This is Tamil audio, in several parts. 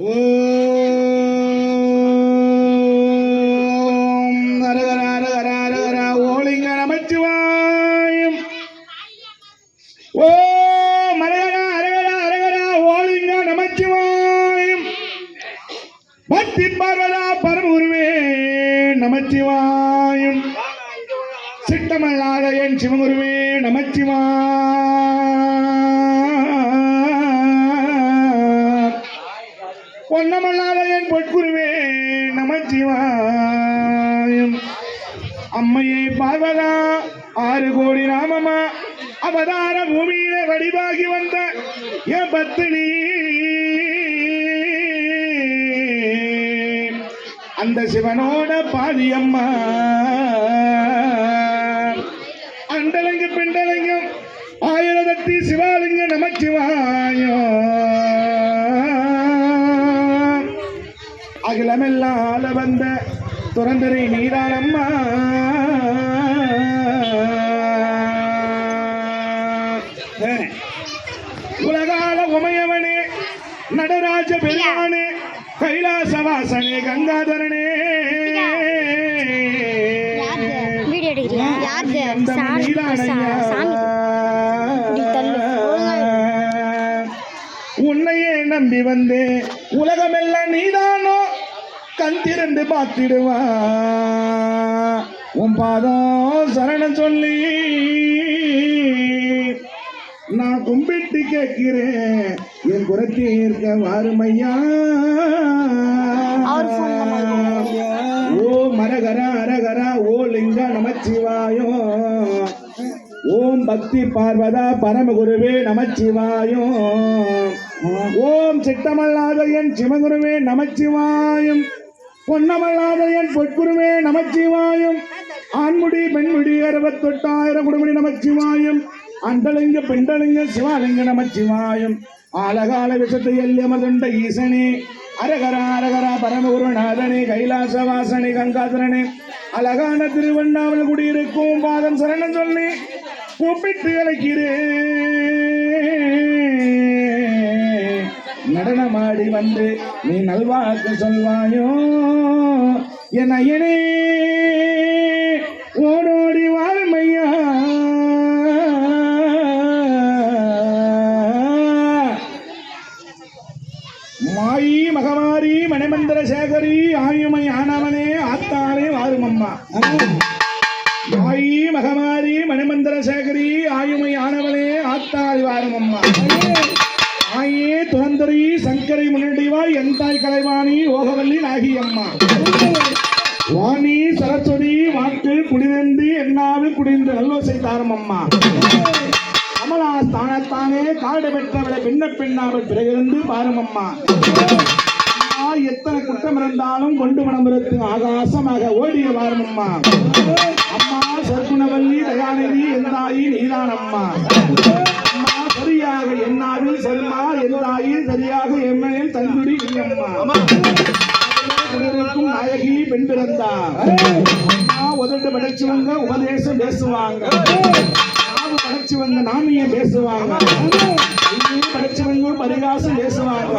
ஓம் என் பத்தினி அந்த சிவனோட பாதியம்மா. அண்டலங்க பிண்டலங்கம் ஆயிரத்தி சிவாலிங்க நமச்சிவாயோ அகிலமெல்லாம் ஆள வந்த துறந்தரை நீதானம்மா சாமி. உன்னையே நம்பி வந்தே. உலகமெல்லாம் நீதானோ? கண் திறந்து பார்த்திடுவா. உன் பாதம் சரணம் சொல்லி நான் கும்பிட்டு கேட்கிறேன். என் குரத்தி இருக்க வாருமையா மரகர அரகர ஓ லிங்க நமச்சிவாயோ. ஓம் பக்தி பார்வதா பரமகுருவே நமச்சிவாயோ. ஓம் சித்தமல்லாத என் சிவகுருவே நமச்சிவாயும். பொன்னமல்லாத என் பொற்குருவே நமச்சிவாயும். ஆண்முடி பெண்முடி அறுபத்தெட்டாயிரம் குடுமுடி நமச்சிவாயும். அண்டலிங்க பெண்டலிங்க சிவாலிங்க நமச்சிவாயம். ஆலகால விஷத்தை எல்யமதுண்ட ஈசனே அரகரா அரகரா பரமகுருநாதனே கைலாசவாசனே கங்காதரனே அழகான திருவண்ணாமல் குடியிருக்கும் பாதம் சரணம் சொல்லி கூப்பிட்டு அழைக்கிறேன் நடனமாடி வந்து நீ நல்வாக்கு சொல்வாயோ என் ஐயனே ஓடோ சேகரி ஆயுமை ஆனவனே ஆத்தானே வாருமம்மா. மாயி மகமாரி மணிமந்திர சேகரி ஆயுமை ஆனவனே ஆத்தாளி வாருமம்மா. ஆயே துரந்தரி சங்கரை முன்னடிவாய் என் தாய் கலைவாணி ஓகவல்லி நாகியம்மா. வாணி சரஸ்வதி வாக்கு குடிநந்து என்னாவில் குடிந்து நல்லோசை தாரமம்மா. கமலா ஸ்தானத்தானே காடு பெற்றவளை பின்ன பின்னாமல் பிறகிருந்து பாருமம்மா. அம்மா, எத்தனை குற்றம் இருந்தாலும் கொண்டு மனமிருத்து ஆகாசமாக ஓடிய வாருமம்மா. அம்மா சர்க்குணவல்லி தயாநிதி எந்தாயி நீதானம்மா. அம்மா சரியாக என்னாவில் செல்மா எந்தாயி சரியாக எம்மையில் அம்மா. குடியிருக்கும் நாயகி பெண் பிறந்தா. அம்மா உதட்டு படைச்சவங்க உபதேசம் பேசுவாங்க. நாவு படைச்சவங்க நாமியம் பேசுவாங்க? படைச்சவங்க பரிகாசம் பேசுவாங்க.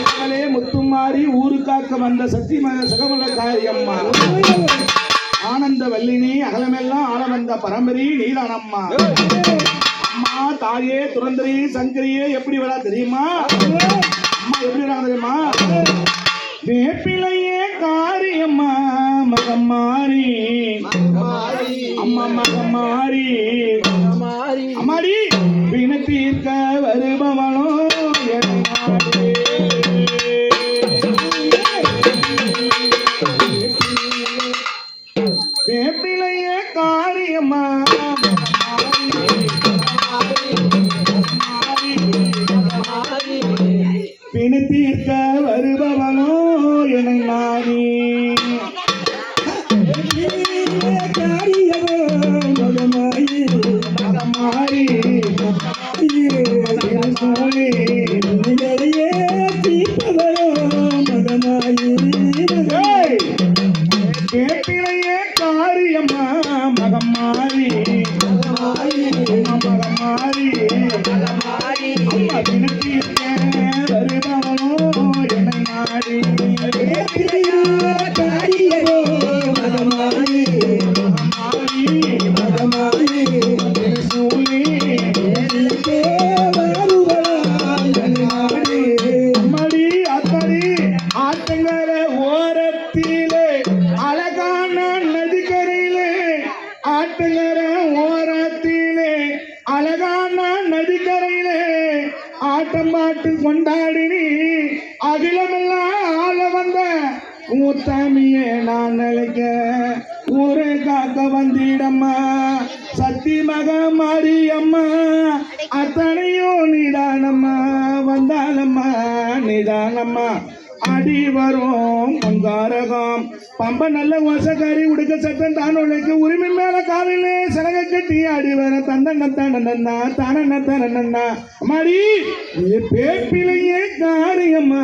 மகளே முத்துமாரி ஊருக்காக்க வந்த சத்தியமக சகமல காரியம்மா ஆனந்த வல்லினி அகலமெல்லாம் ஆள வந்த பரம்பரி நீதானம்மா அம்மா தாயே துரந்தரி சங்கரியே எப்படி வரா தெரியுமா? அம்மா எப்படி வரா தெரியுமா? வேப்பிலையே காரியம்மா. மகம் மாறி. அம்மா மகம் மாறி. அம்மாடி பிண தீர்க்க வருபவனோ என் நாடே. காரியம்மா தீர்க்க தனநன்னா மாடி இது பேப்பிலையே காரியம்மா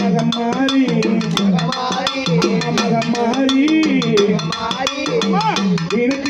மகம் மாறி. மகம் மாறி. எனக்கு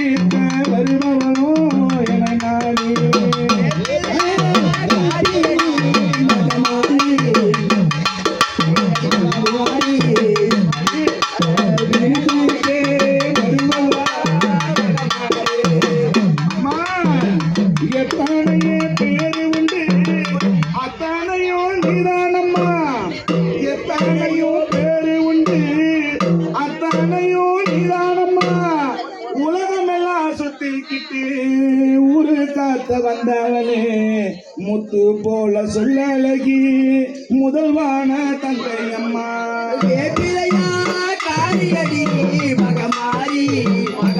முத்து போல சொல்ல முதல்வான தந்தை அம்மா. வேப்பிலையா காரியடி மகமாரி மக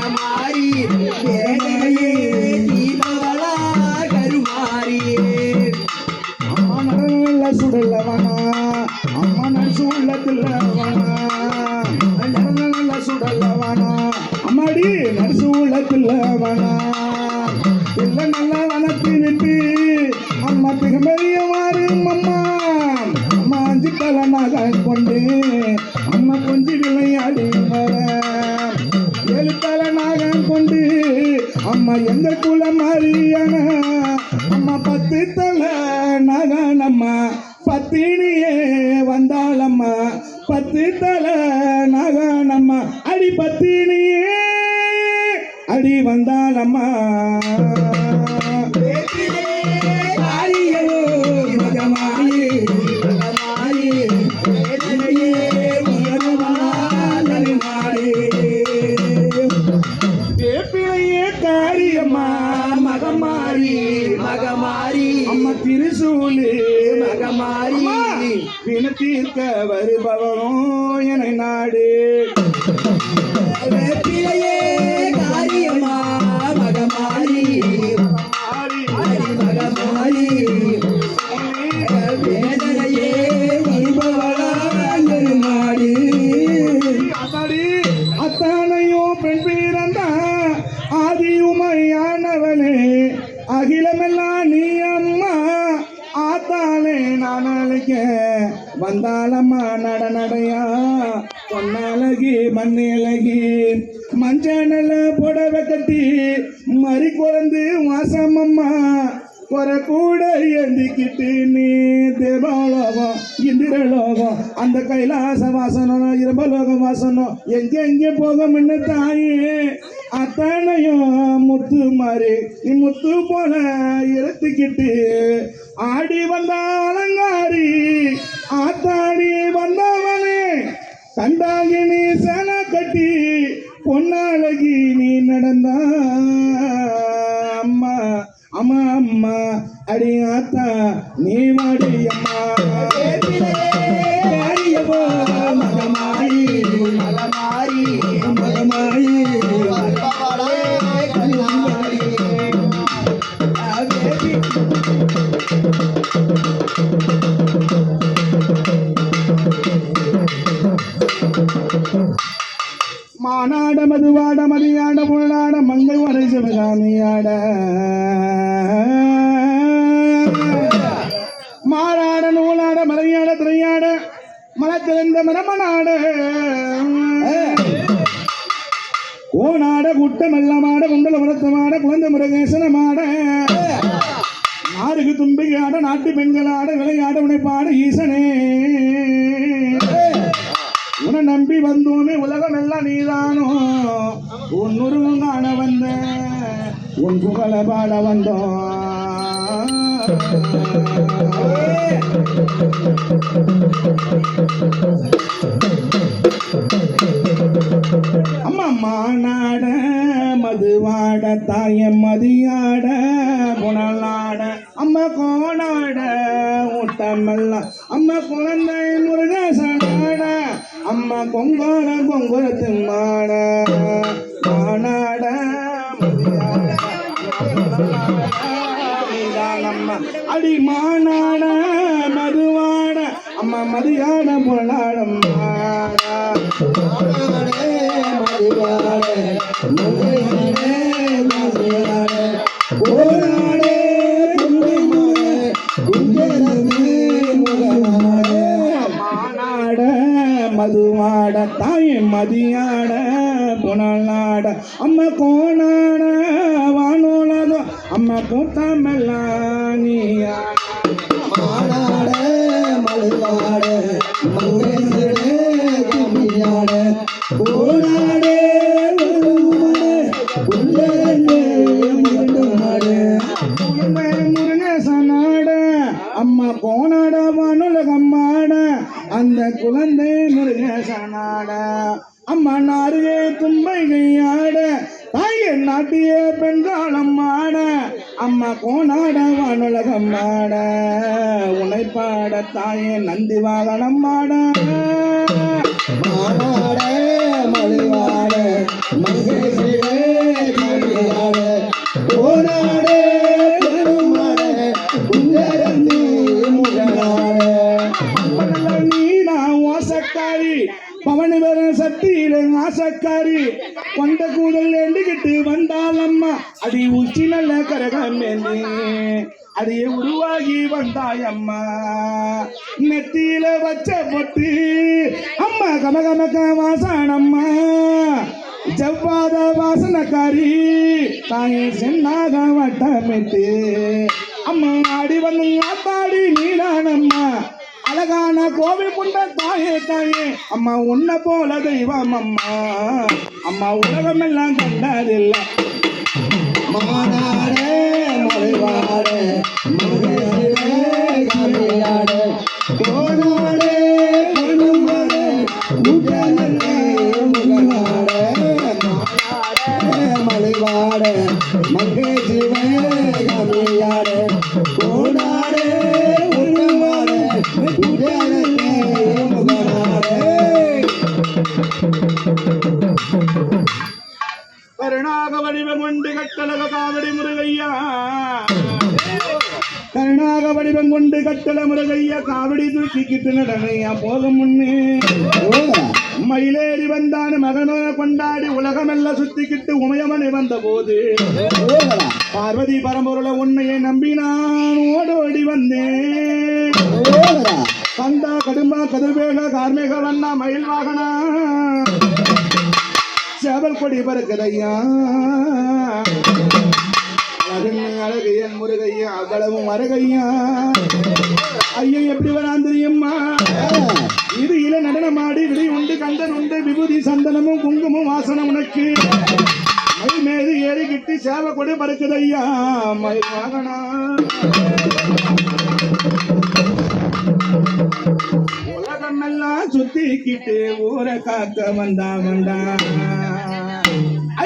பித்தல நகனம்மா பத்தினியே வந்தாளம்மா. பத்து தலை நகனம்மா அடி பத்தினியே அடி வந்தாளம்மா. வினத்தீர்க்க வருபவரும் என நாடு. வேப்பிலையே காரியமா மகமாரி மகமாரி இருத்துக்கிட்டு ஆடி வந்த அலங்காரி ஆத்தாடி வந்தவனே கண்டாகினி சேலை கட்டி பொன்னாளகி நீ நடந்தா அம்மா அம்மா அம்மா அடி ஆத்தா நீ வாடி அம்மா. வரை மாறாட நூலாட மலையாட திரையாட மலத்திருந்த மரமனாட. கோனாட குட்ட மெல்லமாட குண்டல வளர்த்தமாட குழந்தை முருகேசனமாட. நாடுகு தும்பிகையாட நாட்டு பெண்களாட விளையாட உனைப்பாட ஈசனே. உன நம்பி வந்தோமே உலகம் எல்லாம் நீதானோ? உன் உருவம் காண வந்த உன் புகழ பாட வந்தோம். அம்மா மாநாட மதுவாட தாய மதியாட குணலாட அம்மா கோணாட ஊட்டமெல்லாம் அம்மா குழந்தை முருக அம்மா கொங்கான கொங்குரத்து மாட. மாநாட அம்மா அடி மானாட மதுவாட அம்மா மதியான புலனாடம் மாடா மதுவாட தாய் மதியாட புனலாட அம்மா கோணாட வானோ அம்மா கூட்டமெல்லாம் நீயாட மானாடே மலைவாடே மங்கையாடே கம்மியாடே ஓராடே வருமாடே குஞ்சரத்து முகமாடே முருகேசனாட. அம்மா கோணாட வானுலகம்மாட. அந்த குழந்தை முருகேசனாட. அம்மா நாட்டிய பெண்காலம் ஆட அம்மா கோனாட கோணாட வானுலகம்மாட உனைப்பாட தாயே நந்தி வாகனம் ஆட மாநாட மலைவாடே மங்கேசிலே கம்மியாடே வர ஆசக்காரி கொண்ட கூதல் எண்டுகிட்டு வந்தாலம்மா அடி உச்சி நல்ல கரகமேந்தி அடியே உருவாகி வந்தாயம்மா. நெத்தியில வச்ச பொட்டு அம்மா கமகமக்க வாசனம்மா. ஜவ்வாத வாசனக்காரி தாயே சென்னாக வட்டமிட்டு. அம்மா ஆடி வந்து ஆத்தாடி நீடானம்மா அழகான கோவில் கொண்ட தாயே தாயே. அம்மா உன்னை போல தெய்வம் அம்மா. அம்மா உலகமெல்லாம் கண்டதில்லை. போது. பார்வதி பரம்பொருளை உண்மையை நம்பி நான் ஓடோடி வந்தேன் கந்தா கடும்பா கதிர்வேக கார்மேக வண்ணா மயில் வாகனா. சேவல் கொடி பறக்குதையா அழகு என் முருகையா அவ்வளவும் மருகையா ஐயன் எப்படி வரான் தெரியுமா? இது இல நடனமாடி விடை உண்டு கந்தன் உண்டு விபூதி சந்தனமும் குங்குமம் வாசனம் உனக்கு. மை மேது ஏறிக்கிட்டு சேவை கொடி பறக்குதையா மை வாகனா. உலகமெல்லாம் சுத்திக்கிட்டு ஊரை காக்க வந்தா வந்தா.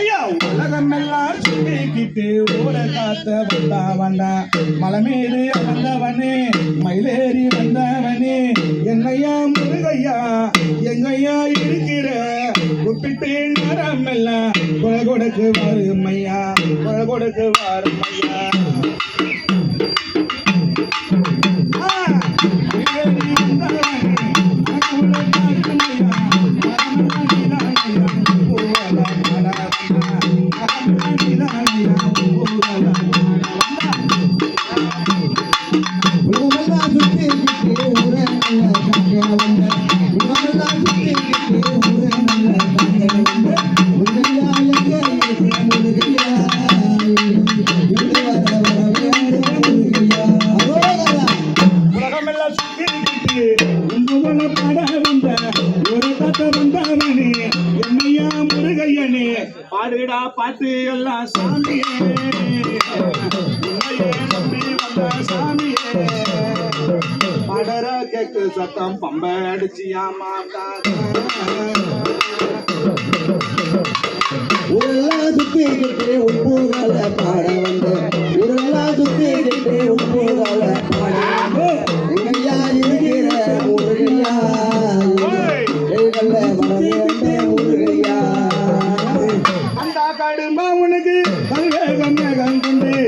ஐயா உலகமெல்லாம் சுத்திக்கிட்டு ஊரை காக்க வந்தா. மலை மீது வந்தவனே மயிலேறி வந்தவனே. என்னையா முருகையா எங்கையா இருக்கிற? கூப்பிட்டு நேரம் எல்லாம் குழ கொடுக்கு வாருமையா குழ கொடுக்கு வாருமையா பாடுடா பாட்டு சாமியே. சாமியே படர கேக்கு சத்தம் பம்ப அடிச்சியா மாட்டாத ஊரெல்லாம் சுத்திக்கிட்டு உப்புகளை பாட வந்த ஊரெல்லாம் சுத்திக்கிட்டு பாடுமா உனக்கு கல்வே கண்ண கண்குன்றே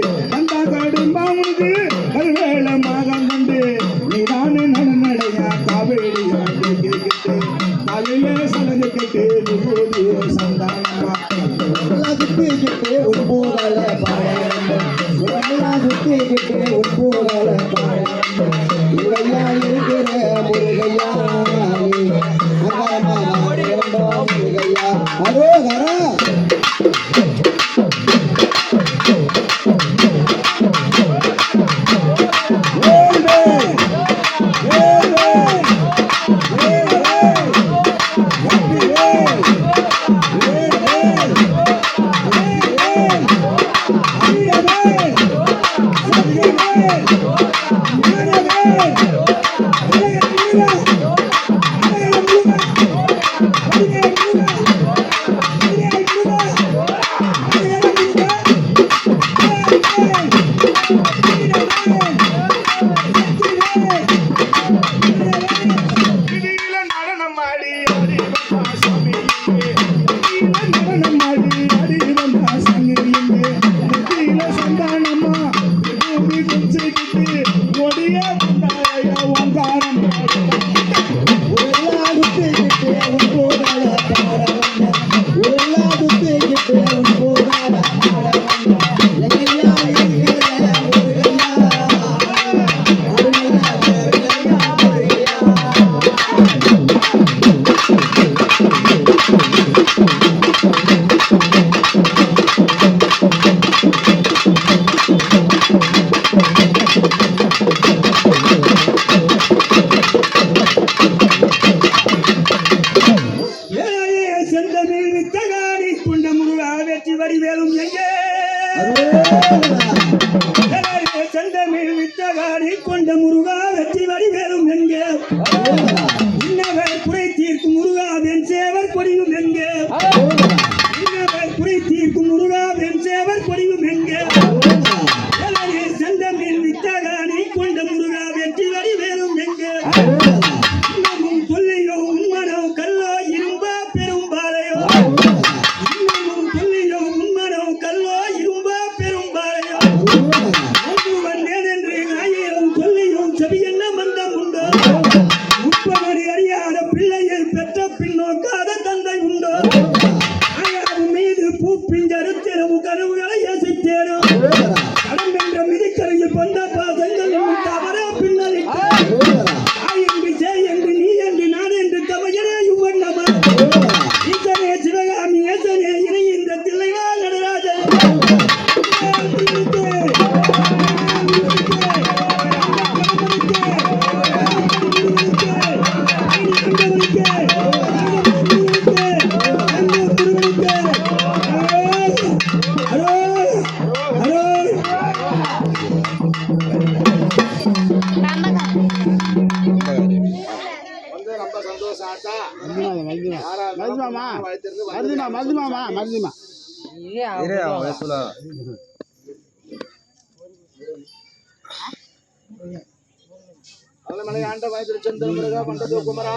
திருச்செந்தூர் முருகா பண்டது குமரா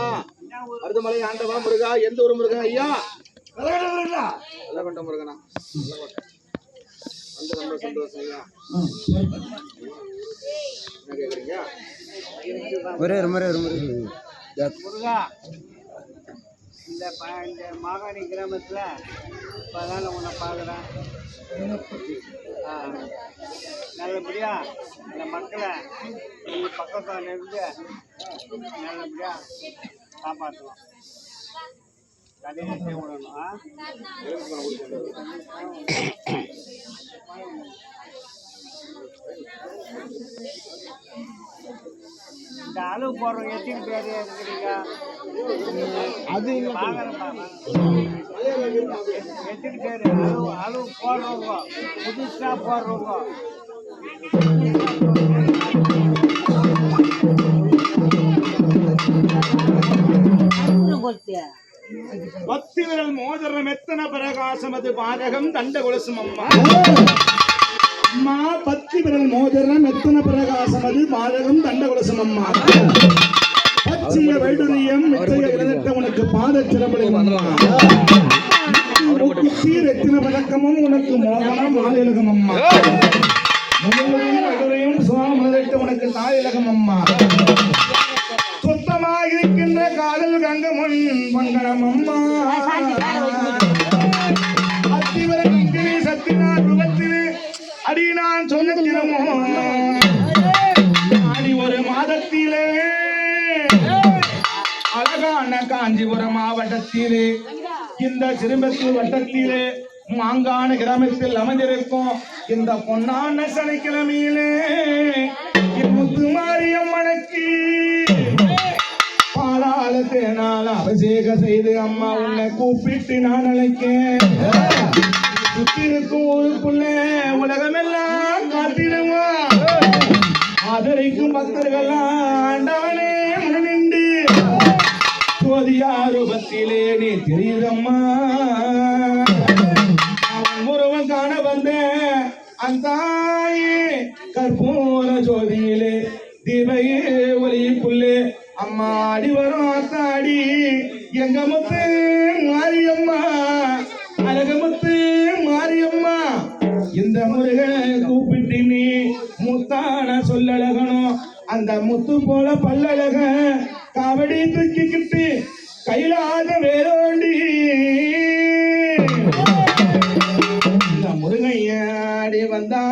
மருதுமலை ஆண்டவா முருகா எந்த ஒரு முருகன் ஐயா? வெள்ளக்கொண்ட முருகனா. வந்து ரொம்ப சந்தோஷம் ஐயா. என்ன கேக்குறீங்க? முருகா. இந்த ப- இந்த மாகாணி கிராமத்தில் இப்போதான் உன்னை பார்க்குறேன் ஆ, இந்த மக்களை எங்கள் பக்கத்தில் இருந்து நல்லபடியாக காப்பாற்றலாம் கடையை விடணும் ஆ? இந்த அளவு போடுறோம் எத்தனை பேர் இருக்கிறீங்க? அது எத்தனை பேர்? அளவு அளவு போடுறவங்க புதுசாக போடுறவங்க பக்தி விரல் மோதிரம் எத்தன பிரகாசம் அது பாதகம் தண்ட கொலுசும் அம்மா அம்மா பக்தி விரல் மோதிரம் எத்தனை பிரகாசம் அது பாதகம் தண்டகுலசம் அம்மா பச்சிய வைடுரியம் மித்தைய இளநட்ட உனக்கு பாத சிரமலையும் அம்மா எத்தனை பழக்கமும் உனக்கு மோகனம் மாலிலகம் அம்மா முதலையும் வைடுரையும் உனக்கு தாயிலகம் அம்மா சுத்தமாக இருக்கின்ற காதல் கங்கமுன் மங்களம் அம்மா ஆடி ஒரு மாதத்திலே. அழகான காஞ்சிபுரம் மாவட்டத்திலே. இந்த சிறுமத்தூர் வட்டத்திலே மாங்கான கிராமத்தில் அமைந்திருக்கும் இந்த பொன்னான சனிக்கிழமையிலே முத்து மாரியம்மனுக்கு பாலால தேனால அபிஷேகம் செய்து அம்மா உன்னை கூப்பிட்டு நான் அழைக்கேன். சுத்தி ஊருக்குள்ள உலகமெல்லாம் காத்திடுவான் ஆதரிக்கும் பக்தர்கள் ஆண்டவனே முன்னின்று சோதியா நீ தெரியுதம்மா. ஒருவன் காண வந்த அந்தாயே கற்பூர ஜோதியிலே தீபையே ஒளிப்புள்ளே அம்மா அடி வரும் அத்தாடி எங்க முத்து? இந்த முருகனை கூப்பிட்டு நீ முத்தான சொல்லழகனும் அந்த முத்து போல பல்லழக காவடி தூக்கிக்கிட்டு கைலாத வேலோண்டி. இந்த முருகையாடி வந்தா.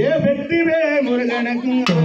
ஏ வெற்றிவே முருகனுக்கு.